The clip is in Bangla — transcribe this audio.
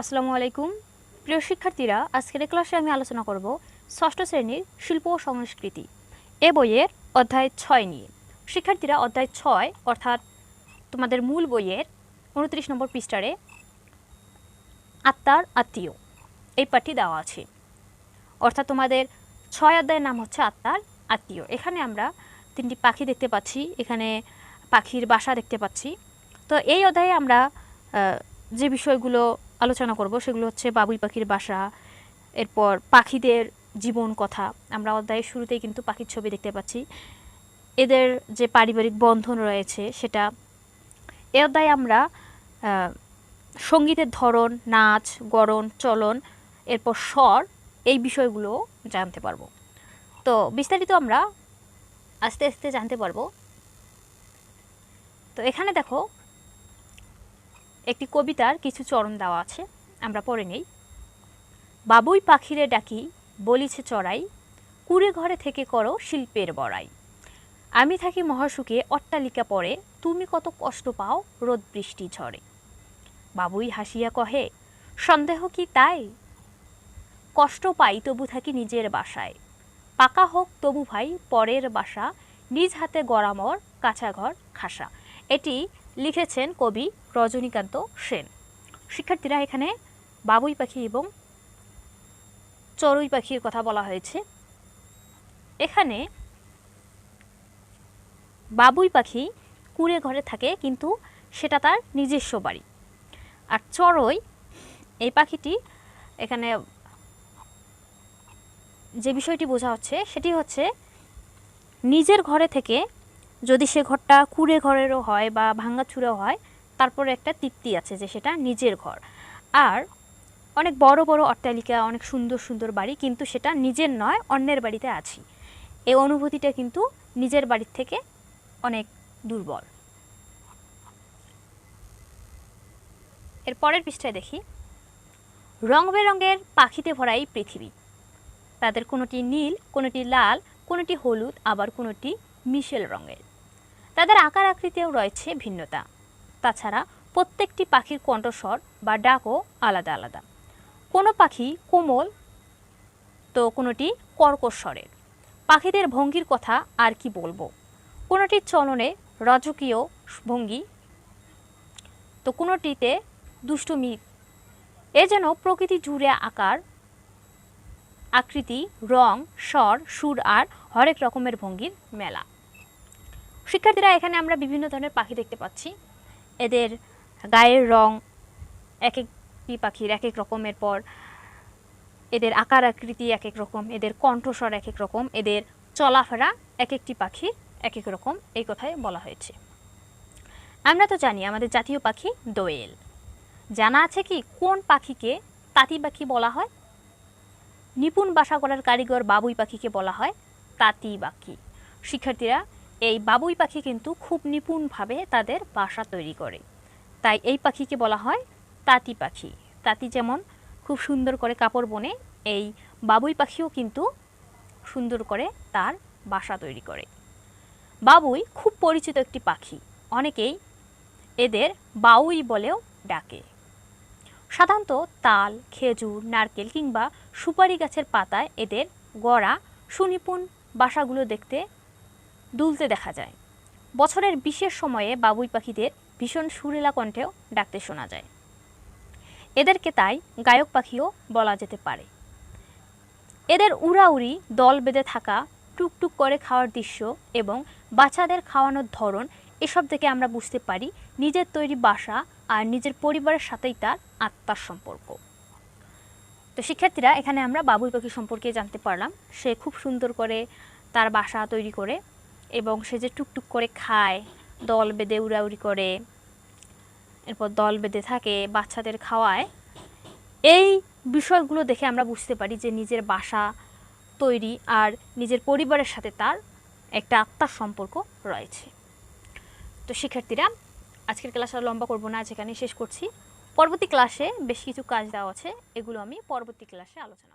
আসসালামু আলাইকুম। প্রিয় শিক্ষার্থীরা, আজকের ক্লাসে আমি আলোচনা করব ষষ্ঠ শ্রেণির শিল্প ও সংস্কৃতি এ বইয়ের অধ্যায় ছয় নিয়ে। শিক্ষার্থীরা, অধ্যায় ছয় অর্থাৎ তোমাদের মূল বইয়ের উনত্রিশ নম্বর পৃষ্ঠারে আত্মার আত্মীয় এই পাঠটি দেওয়া আছে। অর্থাৎ তোমাদের ছয় অধ্যায়ের নাম হচ্ছে আত্মার আত্মীয়। এখানে আমরা তিনটি পাখি দেখতে পাচ্ছি, এখানে পাখির বাসা দেখতে পাচ্ছি। তো এই অধ্যায়ে আমরা যে বিষয়গুলো আলোচনা করব, সেগুলো হচ্ছে বাবুই পাখির বাসা, এরপর পাখিদের জীবন কথা। আমরা অধ্যায়ের শুরুতেই কিন্তু পাখির ছবি দেখতে পাচ্ছি। এদের যে পারিবারিক বন্ধন রয়েছে, সেটা এ অধ্যায়ে আমরা সঙ্গীতের ধরন, নাচ, গড়ন, চলন, এরপর স্বর, এই বিষয়গুলো জানতে পারব। তো বিস্তারিত আমরা আস্তে আস্তে জানতে পারব। তো এখানে দেখো একটি কবিতার কিছু চরণ দেওয়া আছে, আমরা পড়ে নেই। বাবুই পাখিরে ডাকি, বলিছে চড়াই, কুড়ে ঘরে থেকে করো শিল্পের বড়াই। আমি থাকি মহাসুখে, অট্টালিকা পরে তুমি কত কষ্ট পাও রোদ বৃষ্টি ঝরে বাবুই হাসিয়া কহে, সন্দেহ কি তাই? কষ্ট পাই তবু থাকি নিজের বাসায়। পাকা হোক তবু ভাই পরের বাসা, নিজ হাতে গড়ামর, কাঁচা ঘর, খাসা। এটি লিখেছেন কবি রজনীকান্ত সেন। শিক্ষার্থীরা এখানে বাবুই পাখি এবং চড়ুই পাখির কথা বলা হয়েছে। এখানে বাবুই পাখি কুড়ে ঘরে থাকে, কিন্তু সেটা তার নিজস্ব বাড়ি। আর চড়ুই, এই পাখিটি এখানে যে বিষয়টি বোঝা হচ্ছে, সেটি হচ্ছে নিজের ঘরে থেকে যদি সে ঘরটা কুড়ে ঘরেরও হয় বা ভাঙ্গাচুরাও হয়, তারপরে একটা তৃপ্তি আছে যে সেটা নিজের ঘর। আর অনেক বড় বড় অট্টালিকা, অনেক সুন্দর সুন্দর বাড়ি কিন্তু সেটা নিজের নয়, অন্যের বাড়িতে আছি। এই অনুভূতিটা কিন্তু নিজের বাড়ির থেকে অনেক দুর্বল। এর পরের পৃষ্ঠায় দেখি রং বেরঙের পাখিতে ভরা এই পৃথিবী। তাদের কোনোটি নীল, কোনোটি লাল, কোনোটি হলুদ, আবার কোনোটি মিশেল রঙের। তাদের আকার আকৃতিও রয়েছে ভিন্নতা। তাছাড়া প্রত্যেকটি পাখির কণ্ঠস্বর বা ডাকও আলাদা আলাদা। কোনো পাখি কোমল, তো কোনোটি কর্কশ স্বরের। পাখিদের ভঙ্গির কথা আর কি বলব? কোনোটির চলনে রাজকীয় ভঙ্গি, তো কোনোটিতে দুষ্টুমি এ যেন প্রকৃতি জুড়ে আকার, আকৃতি, রং, স্বর, সুর আর হরেক রকমের ভঙ্গির মেলা। শিক্ষার্থীরা, এখানে আমরা বিভিন্ন ধরনের পাখি দেখতে পাচ্ছি। এদের গায়ের রং এক একটি পাখির এক এক রকমের পর, এদের আকার আকৃতি এক এক রকম, এদের কণ্ঠস্বর এক এক রকম, এদের চলাফেরা এক একটি পাখির এক এক রকম এই কথায় বলা হয়েছে। আমরা তো জানি আমাদের জাতীয় পাখি দোয়েল। জানা আছে কি কোন পাখিকে তাঁতি পাখি বলা হয়? নিপুণ বাসা করার কারিগর বাবুই পাখিকে বলা হয় তাঁতি পাখি। শিক্ষার্থীরা এই বাবুই পাখি কিন্তু খুব নিপুণভাবে তাদের বাসা তৈরি করে। তাই এই পাখিকে বলা হয় তাঁতি পাখি। তাঁতি যেমন খুব সুন্দর করে কাপড় বনে, এই বাবুই পাখিও কিন্তু সুন্দর করে তার বাসা তৈরি করে। বাবুই খুব পরিচিত একটি পাখি। অনেকেই এদের বাউই বলেও ডাকে। সাধারণত তাল, খেজুর, নারকেল কিংবা সুপারি গাছের পাতায় এদের গড়া সুনিপুণ বাসাগুলো দেখতে দুলতে দেখা যায়। বছরের বিশেষ সময়ে বাবুই পাখিদের ভীষণ সুরেলা কণ্ঠেও ডাকতে শোনা যায়। এদেরকে তাই গায়ক পাখিও বলা যেতে পারে। এদের উড়াউড়ি, দল বেঁধে থাকা, টুকটুক করে খাওয়ার দৃশ্য এবং বাচ্চাদের খাওয়ানোর ধরন, এসব থেকে আমরা বুঝতে পারি নিজের তৈরি বাসা আর নিজের পরিবারের সাথেই তার আত্মার সম্পর্ক। তো শিক্ষার্থীরা, এখানে আমরা বাবুই পাখি সম্পর্কে জানতে পারলাম। সে খুব সুন্দর করে তার বাসা তৈরি করে এবং সে যে টুকটুক করে খায়, দল বেঁধে উড়াউড়ি করে, এরপর দল বেঁধে থাকে বাচ্চাদের খাওয়ায়, এই বিষয়গুলো দেখে আমরা বুঝতে পারি যে নিজের বাসা তৈরি আর নিজের পরিবারের সাথে তার একটা আত্মার সম্পর্ক রয়েছে। তো শিক্ষার্থীরা, আজকের ক্লাস আর লম্বা করব না, আজ এখানে শেষ করছি। পরবর্তী ক্লাসে বেশ কিছু কাজ দেওয়া আছে, এগুলো আমি পরবর্তী ক্লাসে আলোচনা